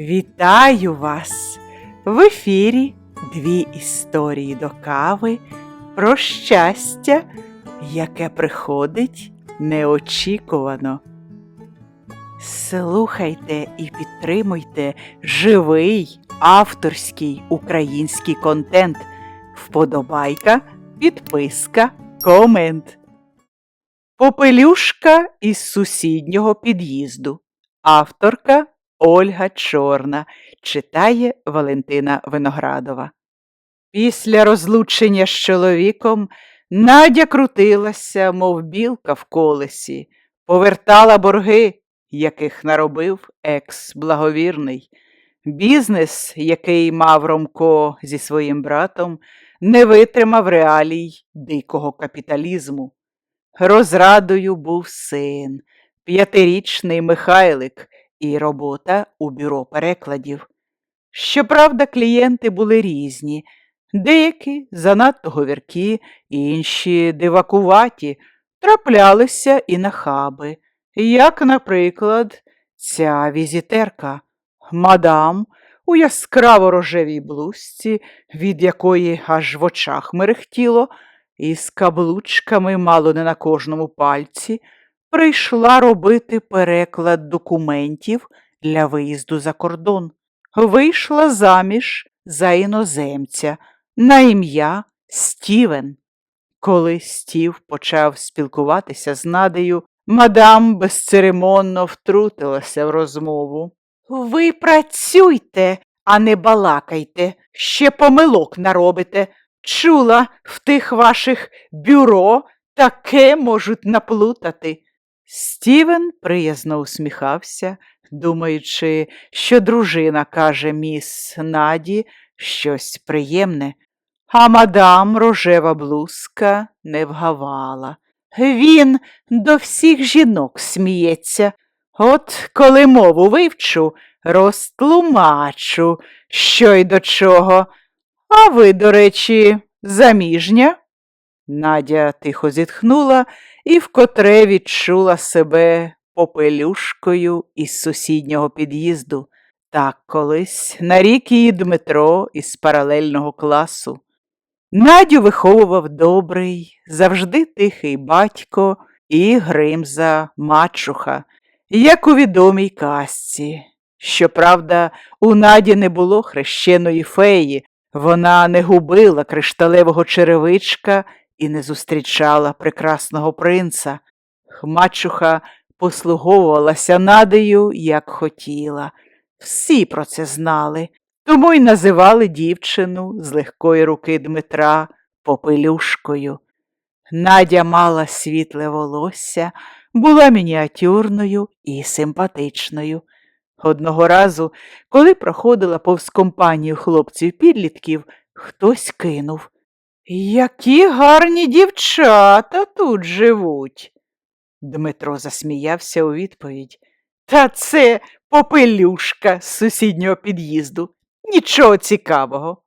Вітаю вас! В ефірі дві історії до кави про щастя, яке приходить неочікувано. Слухайте і підтримуйте живий авторський український контент. Вподобайка, підписка, комент. Попелюшка із сусіднього під'їзду. Авторка Ольга Чорна читає Валентина Виноградова. Після розлучення з чоловіком Надя крутилася, мов білка в колесі, повертала борги, яких наробив екс-благовірний. Бізнес, який мав Ромко зі своїм братом, не витримав реалій дикого капіталізму. Розрадою був син, п'ятирічний Михайлик, і робота у бюро перекладів. Щоправда, клієнти були різні, деякі занадто говіркі, інші дивакуваті, траплялися і нахаби, як, наприклад, ця візитерка, мадам у яскраво рожевій блузці, від якої аж в очах мерехтіло, із каблучками мало не на кожному пальці прийшла робити переклад документів для виїзду за кордон. Вийшла заміж за іноземця на ім'я Стівен. Коли Стів почав спілкуватися з Надею, мадам безцеремонно втрутилася в розмову. Ви працюйте, а не балакайте, ще помилок наробите. Чула, в тих ваших бюро таке можуть наплутати. Стівен приязно усміхався, думаючи, що дружина каже міс Наді щось приємне, а мадам рожева блузка не вгавала. Він до всіх жінок сміється. От коли мову вивчу, розтлумачу, що й до чого. А ви, до речі, заміжня? Надя тихо зітхнула і вкотре відчула себе попелюшкою із сусіднього під'їзду. Так колись нарік її Дмитро із паралельного класу. Надю виховував добрий, завжди тихий батько і Гримза мачуха, як у відомій казці. Щоправда, у Наді не було хрещеної феї, вона не губила кришталевого черевичка і не зустрічала прекрасного принца. Мачуха послуговувалася надею, як хотіла. Всі про це знали, тому й називали дівчину з легкої руки Дмитра попелюшкою. Надя мала світле волосся, була мініатюрною і симпатичною. Одного разу, коли проходила повз компанію хлопців-підлітків, хтось кинув які гарні дівчата тут живуть. Дмитро засміявся у відповідь. Та це попелюшка з сусіднього під'їзду. Нічого цікавого.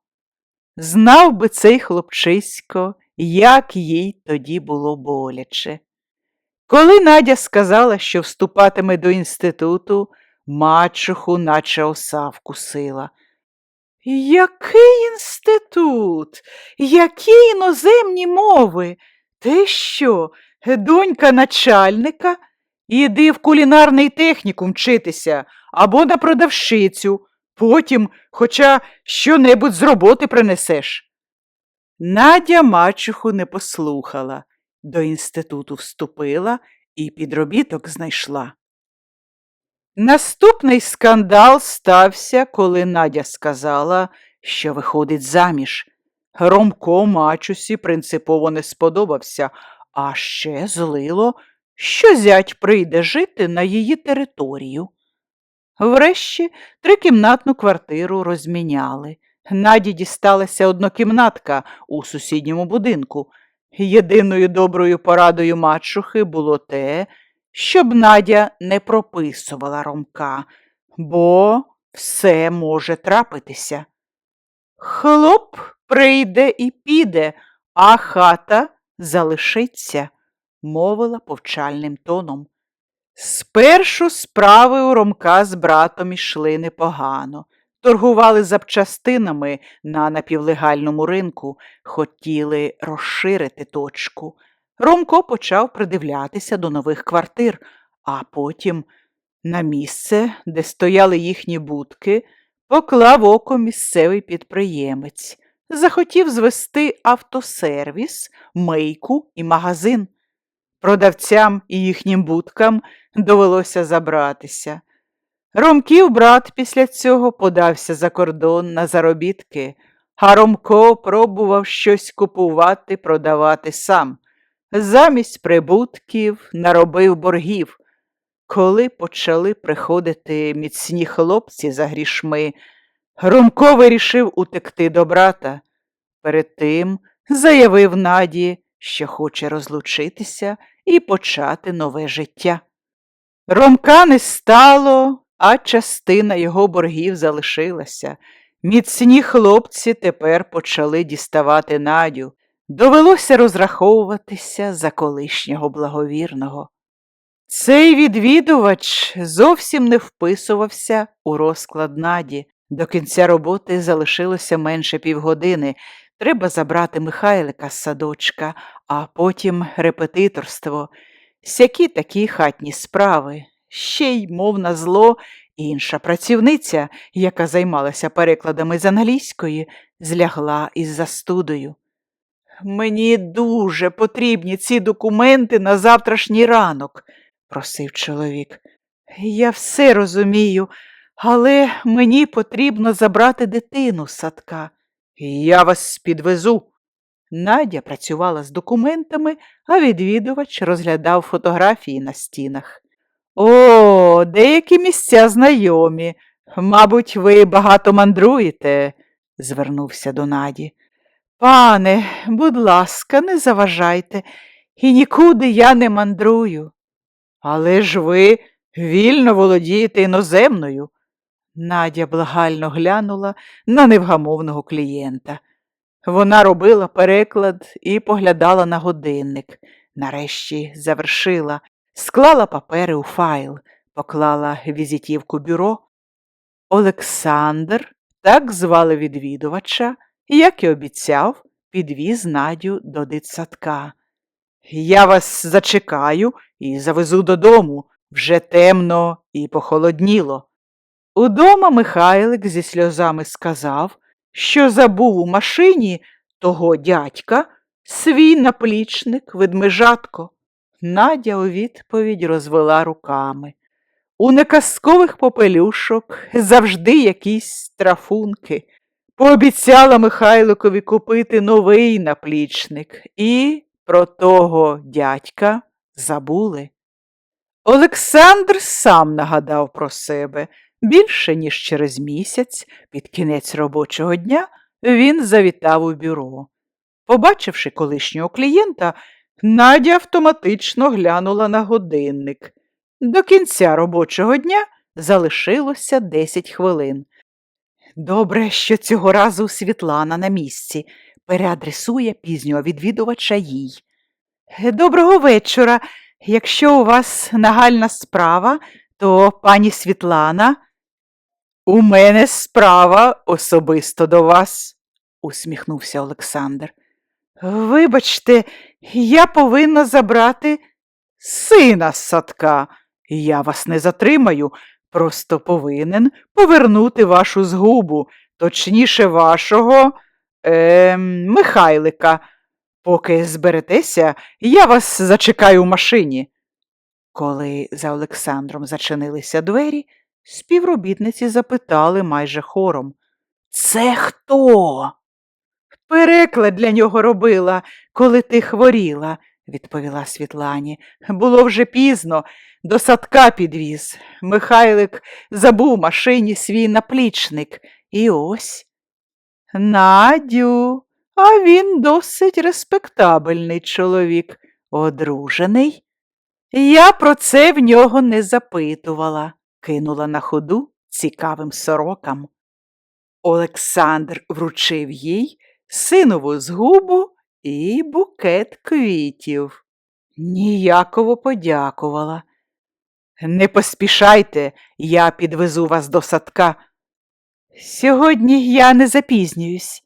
Знав би цей хлопчисько, як їй тоді було боляче. Коли Надя сказала, що вступатиме до інституту, мачуху наче оса вкусила. Який інститут? Які іноземні мови? Ти що, донька начальника? Іди в кулінарний технікум вчитися або на продавщицю, потім хоча що-небудь з роботи принесеш. Надя мачуху не послухала, до інституту вступила і підробіток знайшла. Наступний скандал стався, коли Надя сказала, що виходить заміж. Ромко мачусі принципово не сподобався, а ще злило, що зять прийде жити на її територію. Врешті трикімнатну квартиру розміняли. Наді дісталася однокімнатка у сусідньому будинку. Єдиною доброю порадою мачухи було те, щоб Надя не прописувала Ромка, бо все може трапитися. Хлоп прийде і піде, а хата залишиться, мовила повчальним тоном. Спершу справи у Ромка з братом ішли непогано. Торгували запчастинами на напівлегальному ринку, хотіли розширити точку. Ромко почав придивлятися до нових квартир, а потім на місце, де стояли їхні будки, поклав око місцевий підприємець. Захотів звести автосервіс, мийку і магазин. Продавцям і їхнім будкам довелося забратися. Ромків брат після цього подався за кордон на заробітки, а Ромко пробував щось купувати, продавати сам. Замість прибутків наробив боргів. Коли почали приходити міцні хлопці за грішми, Ромко вирішив утекти до брата. Перед тим заявив Наді, що хоче розлучитися і почати нове життя. Ромка не стало, а частина його боргів залишилася. Міцні хлопці тепер почали діставати Надю. Довелося розраховуватися за колишнього благовірного. Цей відвідувач зовсім не вписувався у розклад Наді. До кінця роботи залишилося менше півгодини. Треба забрати Михайлика з садочка, а потім репетиторство. Сякі такі хатні справи. Ще й, мов на зло, інша працівниця, яка займалася перекладами з англійської, злягла із застудою. Мені дуже потрібні ці документи на завтрашній ранок, просив чоловік. Я все розумію, але мені потрібно забрати дитину з садка. Я вас підвезу. Надя працювала з документами, а відвідувач розглядав фотографії на стінах. О, деякі місця знайомі. Мабуть, ви багато мандруєте, звернувся до Наді. Пане, будь ласка, не заважайте, і нікуди я не мандрую. Але ж ви вільно володієте іноземною. Надя благально глянула на невгамовного клієнта. Вона робила переклад і поглядала на годинник. Нарешті завершила, склала папери у файл, поклала візитівку бюро. Олександр, так звали відвідувача, як і обіцяв, підвіз Надю до дитсадка. Я вас зачекаю і завезу додому. Вже темно і похолодніло. Удома Михайлик зі сльозами сказав, що забув у машині того дядька свій наплічник ведмежатко. Надя у відповідь розвела руками. У неказкових попелюшок завжди якісь страфунки. Пообіцяла Михайликові купити новий наплічник і про того дядька забули. Олександр сам нагадав про себе. Більше ніж через місяць, під кінець робочого дня, він завітав у бюро. Побачивши колишнього клієнта, Надя автоматично глянула на годинник. До кінця робочого дня залишилося 10 хвилин. Добре, що цього разу Світлана на місці, переадресує пізнього відвідувача їй. Доброго вечора. Якщо у вас нагальна справа, то пані Світлана. У мене справа особисто до вас, усміхнувся Олександр. Вибачте, я повинна забрати сина з садка. Я вас не затримаю, просто повинен повернути вашу згубу, точніше, вашого е, Михайлика. Поки зберетеся, я вас зачекаю в машині. Коли за Олександром зачинилися двері, співробітниці запитали майже хором. Це хто? Переклад для нього робила, коли ти хворіла, відповіла Світлані. Було вже пізно, до садка підвіз. Михайлик забув машині свій наплічник. І ось. Надю, а він досить респектабельний чоловік, одружений. Я про це в нього не запитувала, кинула на ходу цікавим сорокам. Олександр вручив їй синову згубу і букет квітів. Ніяково подякувала. Не поспішайте, я підвезу вас до садка. Сьогодні я не запізнююсь.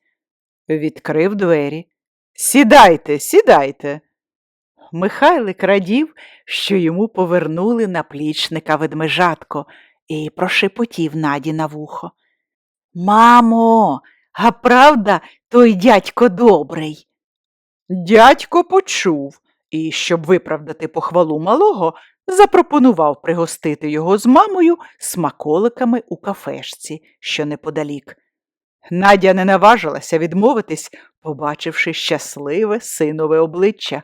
Відкрив двері. Сідайте, сідайте. Михайлик радів, що йому повернули наплічника ведмежатко і прошепотів Наді на вухо. Мамо, а правда той дядько добрий? Дядько почув і, щоб виправдати похвалу малого, запропонував пригостити його з мамою смаколиками у кафешці, що неподалік. Надя не наважилася відмовитись, побачивши щасливе синове обличчя.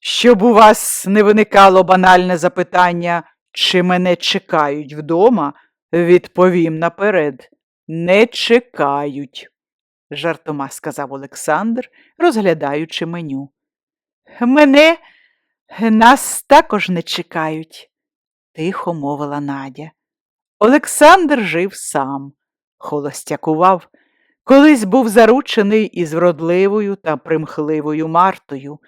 Щоб у вас не виникало банальне запитання, чи мене чекають вдома, відповім наперед. Не чекають, жартома сказав Олександр, розглядаючи меню. Мене нас також не чекають, тихо мовила Надя. Олександр жив сам, холостякував, колись був заручений із вродливою та примхливою Мартою.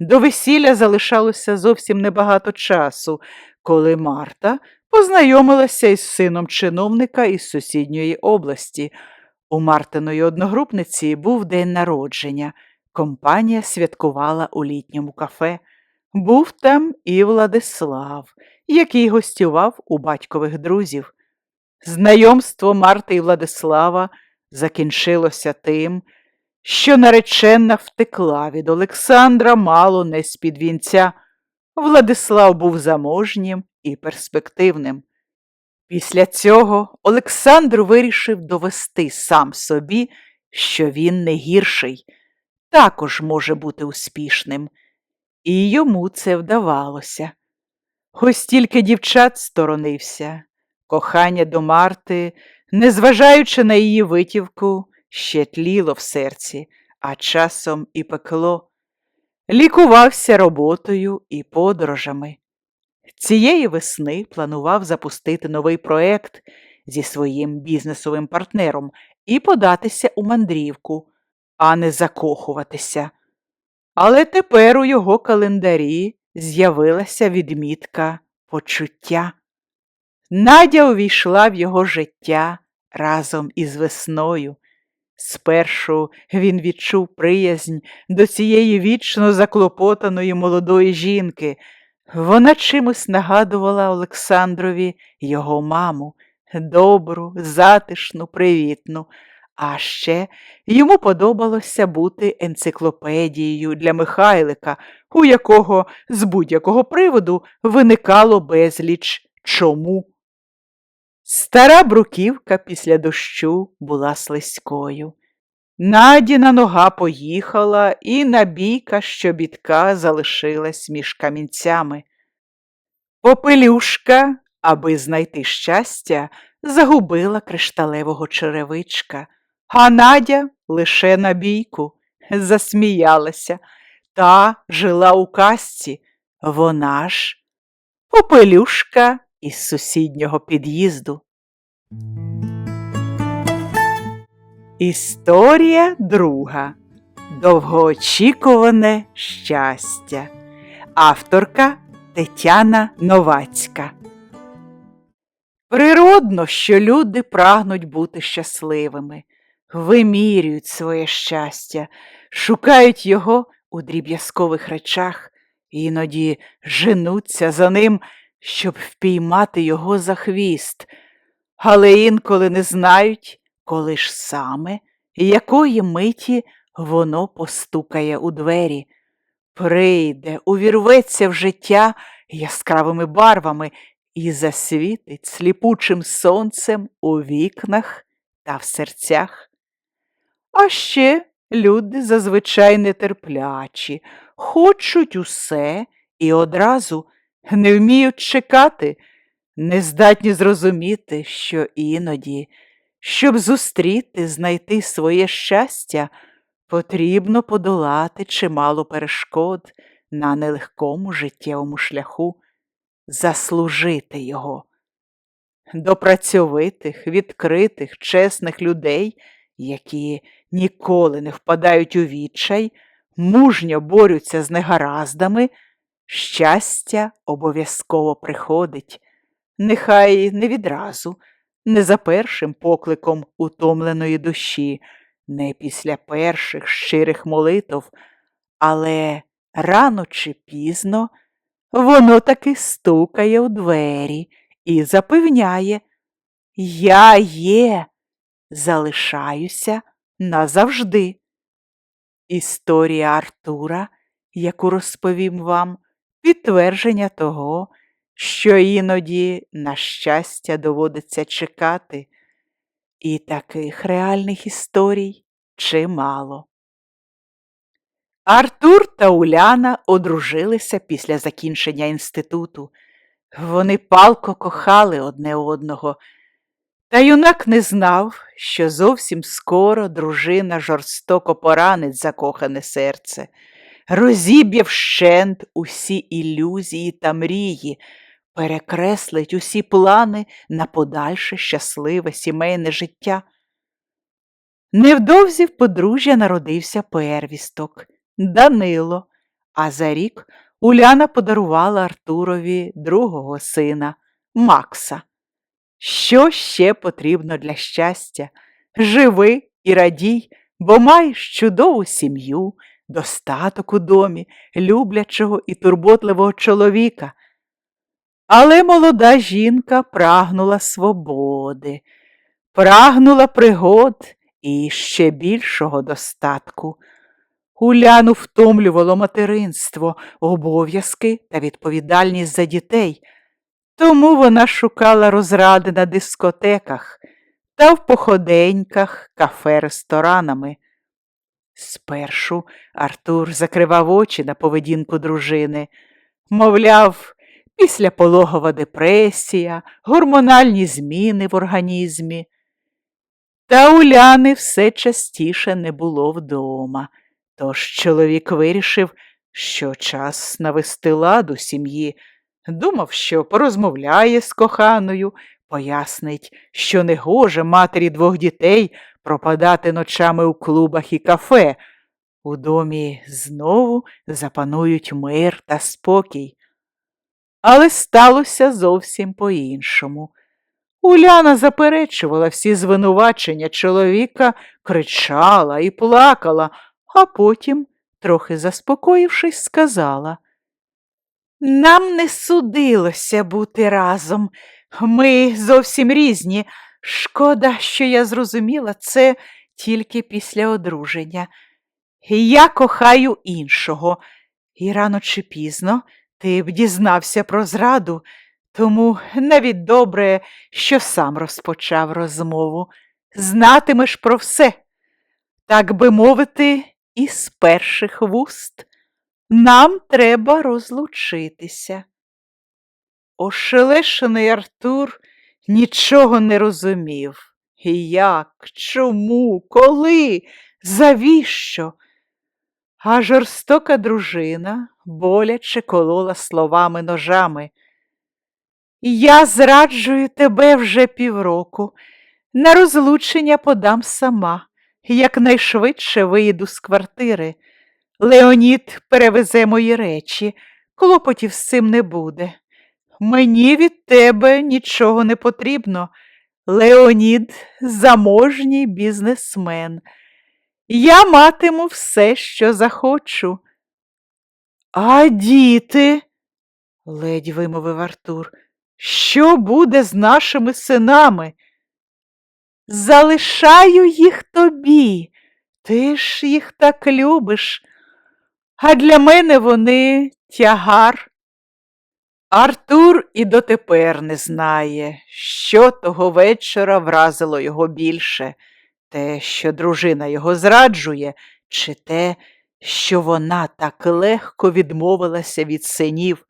До весілля залишалося зовсім небагато часу, коли Марта познайомилася із сином чиновника із сусідньої області. У Мартиної одногрупниці був день народження. Компанія святкувала у літньому кафе. Був там і Владислав, який гостював у батькових друзів. Знайомство Марти і Владислава закінчилося тим, що наречена втекла від Олександра мало не з-під вінця. Владислав був заможнім і перспективним. Після цього Олександр вирішив довести сам собі, що він не гірший, також може бути успішним, і йому це вдавалося. Ось тільки дівчат сторонився, кохання до Марти, незважаючи на її витівку, ще тліло в серці, а часом і пекло. Лікувався роботою і подорожами. Цієї весни планував запустити новий проект зі своїм бізнесовим партнером і податися у мандрівку, а не закохуватися. Але тепер у його календарі з'явилася відмітка почуття. Надя увійшла в його життя разом із весною. Спершу він відчув приязнь до цієї вічно заклопотаної молодої жінки. Вона чимось нагадувала Олександрові його маму, добру, затишну, привітну, а ще йому подобалося бути енциклопедією для Михайлика, у якого з будь-якого приводу виникало безліч чому. Стара бруківка після дощу була слизькою. Надіна нога поїхала, і набійка щобітка залишилась між камінцями. Попелюшка, аби знайти щастя, загубила кришталевого черевичка, а Надя лише набійку засміялася та жила у казці. Вона ж попелюшка із сусіднього під'їзду. Історія друга. Довгоочікуване щастя. Авторка Тетяна Новацька. Природно, що люди прагнуть бути щасливими, вимірюють своє щастя, шукають його у дріб'язкових речах, іноді женуться за ним, щоб впіймати його за хвіст, але інколи не знають, коли ж саме, якої миті воно постукає у двері, прийде, увірветься в життя яскравими барвами і засвітить сліпучим сонцем у вікнах та в серцях. А ще люди зазвичай нетерплячі, хочуть усе і одразу не вміють чекати, не здатні зрозуміти, що іноді, щоб зустріти, знайти своє щастя, потрібно подолати чимало перешкод на нелегкому життєвому шляху, заслужити його. До працьовитих, відкритих, чесних людей, які ніколи не впадають у відчай, мужньо борються з негараздами, Щастя обов'язково приходить, нехай не відразу, не за першим покликом утомленої душі, не після перших щирих молитв, але рано чи пізно воно таки стукає у двері і запевняє Я є, залишаюся назавжди. Історія Артура, яку розповім вам, підтвердження того, що іноді, на щастя, доводиться чекати, і таких реальних історій чимало. Артур та Уляна одружилися після закінчення інституту. Вони палко кохали одне одного, та юнак не знав, що зовсім скоро дружина жорстоко поранить закохане серце, розіб'є вщент усі ілюзії та мрії, перекреслить усі плани на подальше щасливе сімейне життя. Невдовзі в подружжя народився первісток Данило, а за рік Уляна подарувала Артурові другого сина Макса. Що ще потрібно для щастя? Живи і радій, бо маєш чудову сім'ю, достаток у домі, люблячого і турботливого чоловіка. Але молода жінка прагнула свободи, прагнула пригод і ще більшого достатку. Уляну втомлювало материнство, обов'язки та відповідальність за дітей, тому вона шукала розради на дискотеках та в походеньках кафе-ресторанами. Спершу Артур закривав очі на поведінку дружини, мовляв, післяпологова депресія, гормональні зміни в організмі. Та Уляни все частіше не було вдома. Тож чоловік вирішив, що час навести лад у сім'ї, думав, що порозмовляє з коханою, пояснить, що не гоже матері двох дітей пропадати ночами у клубах і кафе. У домі знову запанують мир та спокій. Але сталося зовсім по-іншому. Уляна заперечувала всі звинувачення чоловіка, кричала і плакала, а потім, трохи заспокоївшись, сказала Нам не судилося бути разом. Ми зовсім різні. Шкода, що я зрозуміла це тільки після одруження. Я кохаю іншого, і рано чи пізно ти б дізнався про зраду, тому навіть добре, що сам розпочав розмову. Знатимеш про все, так би мовити, із перших вуст. Нам треба розлучитися. Ошелешений Артур нічого не розумів. Як, чому, коли, завіщо? А жорстока дружина боляче колола словами ножами. Я зраджую тебе вже півроку. На розлучення подам сама, якнайшвидше виїду з квартири. Леонід перевезе мої речі, клопотів з цим не буде. Мені від тебе нічого не потрібно. Леонід заможній бізнесмен. Я матиму все, що захочу. А діти, ледь вимовив Артур, що буде з нашими синами? Залишаю їх тобі, ти ж їх так любиш, а для мене вони тягар. Артур і дотепер не знає, що того вечора вразило його більше. Те, що дружина його зраджує, чи те, що вона так легко відмовилася від синів.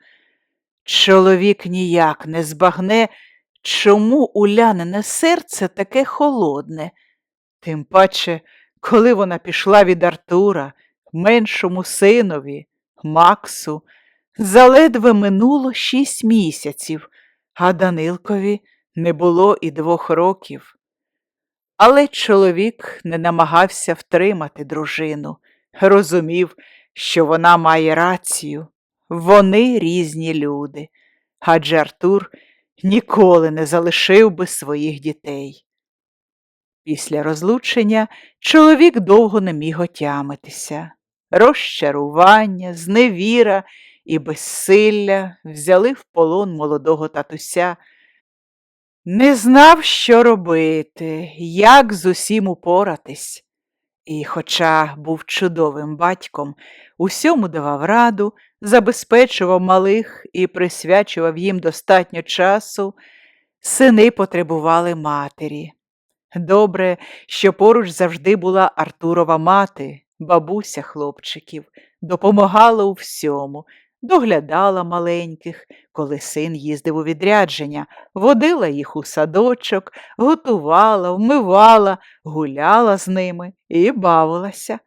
Чоловік ніяк не збагне, чому Улянине серце таке холодне, тим паче, коли вона пішла від Артура, меншому синові, Максу, заледве минуло шість місяців, а Данилкові не було і двох років. Але чоловік не намагався втримати дружину, розумів, що вона має рацію, вони різні люди, адже Артур ніколи не залишив би своїх дітей. Після розлучення чоловік довго не міг отямитися. Розчарування, зневіра і безсилля взяли в полон молодого татуся. Не знав, що робити, як з усім упоратись. І, хоча був чудовим батьком, усьому давав раду, забезпечував малих і присвячував їм достатньо часу, сини потребували матері. Добре, що поруч завжди була Артурова мати, бабуся хлопчиків, допомагала у всьому, доглядала маленьких, коли син їздив у відрядження, водила їх у садочок, готувала, вмивала, гуляла з ними і бавилася.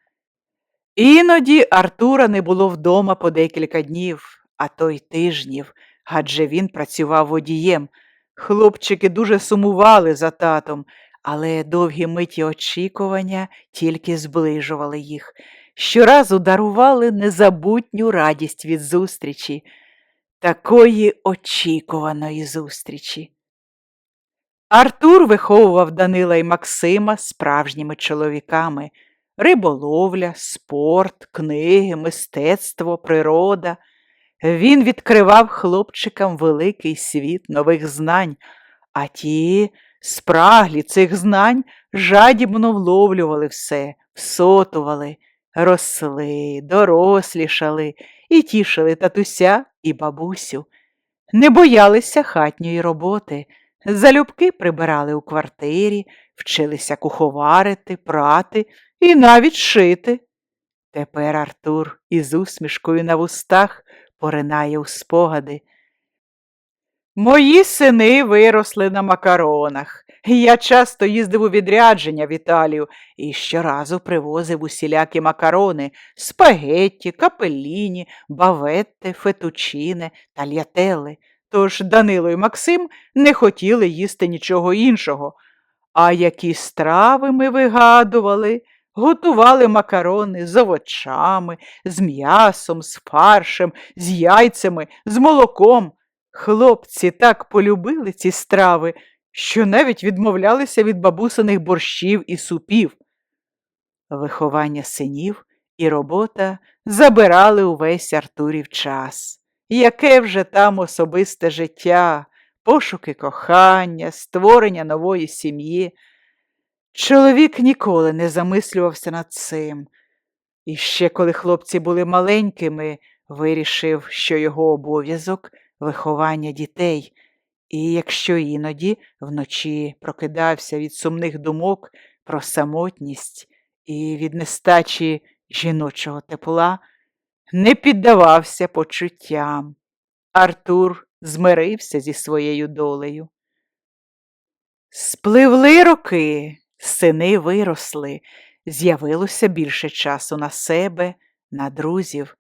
Іноді Артура не було вдома по декілька днів, а то й тижнів, адже він працював водієм. Хлопчики дуже сумували за татом, але довгі миті очікування тільки зближували їх, щоразу дарували незабутню радість від зустрічі, такої очікуваної зустрічі. Артур виховував Данила і Максима справжніми чоловіками риболовля, спорт, книги, мистецтво, природа. Він відкривав хлопчикам великий світ нових знань, а ті, спраглі цих знань, жадібно вловлювали все, всотували, росли, дорослішали і тішили татуся і бабусю. Не боялися хатньої роботи, залюбки прибирали у квартирі, вчилися куховарити, прати і навіть шити. Тепер Артур із усмішкою на вустах поринає у спогади. Мої сини виросли на макаронах. Я часто їздив у відрядження в Італію і щоразу привозив усілякі макарони, спагетті, капеліні, баветти, фетучіне, тальятели. Тож Данило і Максим не хотіли їсти нічого іншого. А які страви ми вигадували, готували макарони з овочами, з м'ясом, з фаршем, з яйцями, з молоком. Хлопці так полюбили ці страви, що навіть відмовлялися від бабусиних борщів і супів. Виховання синів і робота забирали увесь Артурів час. Яке вже там особисте життя, пошуки кохання, створення нової сім'ї. Чоловік ніколи не замислювався над цим. І ще коли хлопці були маленькими, вирішив, що його обов'язок виховання дітей, і якщо іноді вночі прокидався від сумних думок про самотність і від нестачі жіночого тепла, не піддавався почуттям. Артур змирився зі своєю долею. Спливли роки, сини виросли, з'явилося більше часу на себе, на друзів.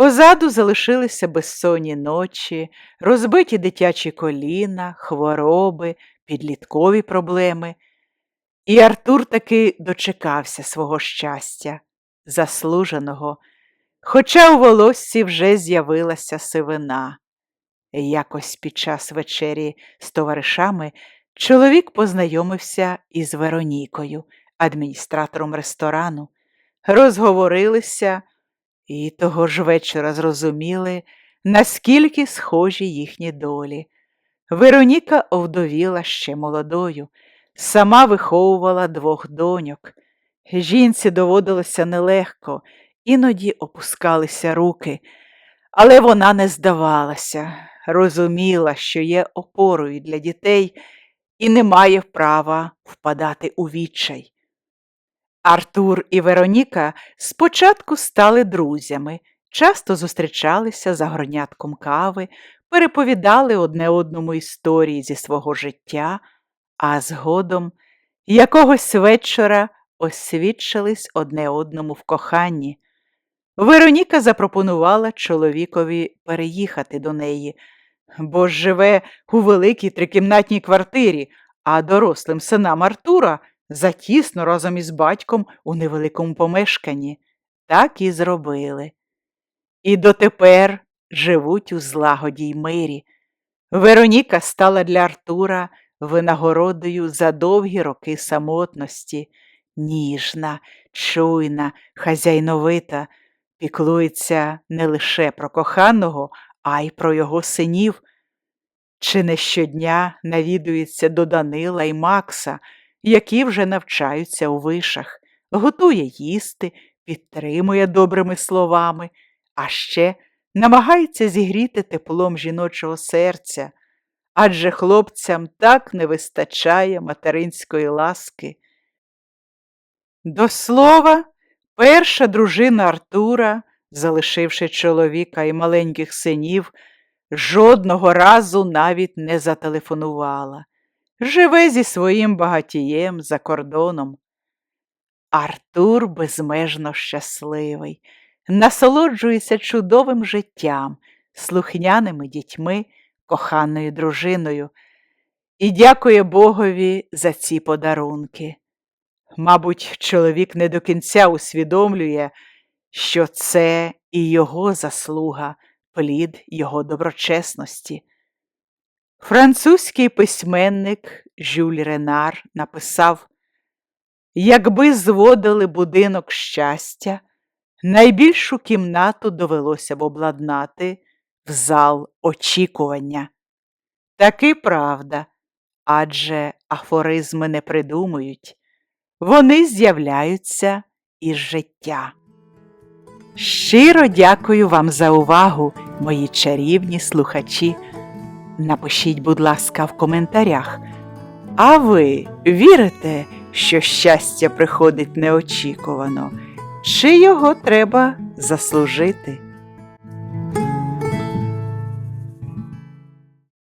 Позаду залишилися безсонні ночі, розбиті дитячі коліна, хвороби, підліткові проблеми. І Артур таки дочекався свого щастя, заслуженого, хоча у волоссі вже з'явилася сивина. Якось під час вечері з товаришами чоловік познайомився із Веронікою, адміністратором ресторану, розговорилися і того ж вечора зрозуміли, наскільки схожі їхні долі. Вероніка овдовіла ще молодою, сама виховувала двох доньок. Жінці доводилося нелегко, іноді опускалися руки, але вона не здавалася, розуміла, що є опорою для дітей і не має права впадати у відчай. Артур і Вероніка спочатку стали друзями, часто зустрічалися за горнятком кави, переповідали одне одному історії зі свого життя, а згодом якогось вечора освідчились одне одному в коханні. Вероніка запропонувала чоловікові переїхати до неї, бо живе у великій трикімнатній квартирі, а дорослим синам Артура затісно разом із батьком у невеликому помешканні. Так і зробили. І дотепер живуть у злагоді й мирі. Вероніка стала для Артура винагородою за довгі роки самотності, ніжна, чуйна, хазяйновита, піклується не лише про коханого, а й про його синів. Чи не щодня навідується до Данила й Макса, які вже навчаються у вишах, готує їсти, підтримує добрими словами, а ще намагається зігріти теплом жіночого серця, адже хлопцям так не вистачає материнської ласки. До слова, перша дружина Артура, залишивши чоловіка і маленьких синів, жодного разу навіть не зателефонувала. Живе зі своїм багатієм за кордоном. Артур безмежно щасливий, насолоджується чудовим життям, слухняними дітьми, коханою дружиною і дякує Богові за ці подарунки. Мабуть, чоловік не до кінця усвідомлює, що це і його заслуга, плід його доброчесності. Французький письменник Жюль Ренар написав Якби зводили будинок щастя, найбільшу кімнату довелося б обладнати в зал очікування. Таки правда, адже афоризми не придумують, вони з'являються із життя. Щиро дякую вам за увагу, мої чарівні слухачі. Напишіть, будь ласка, в коментарях. А ви вірите, що щастя приходить неочікувано, чи його треба заслужити?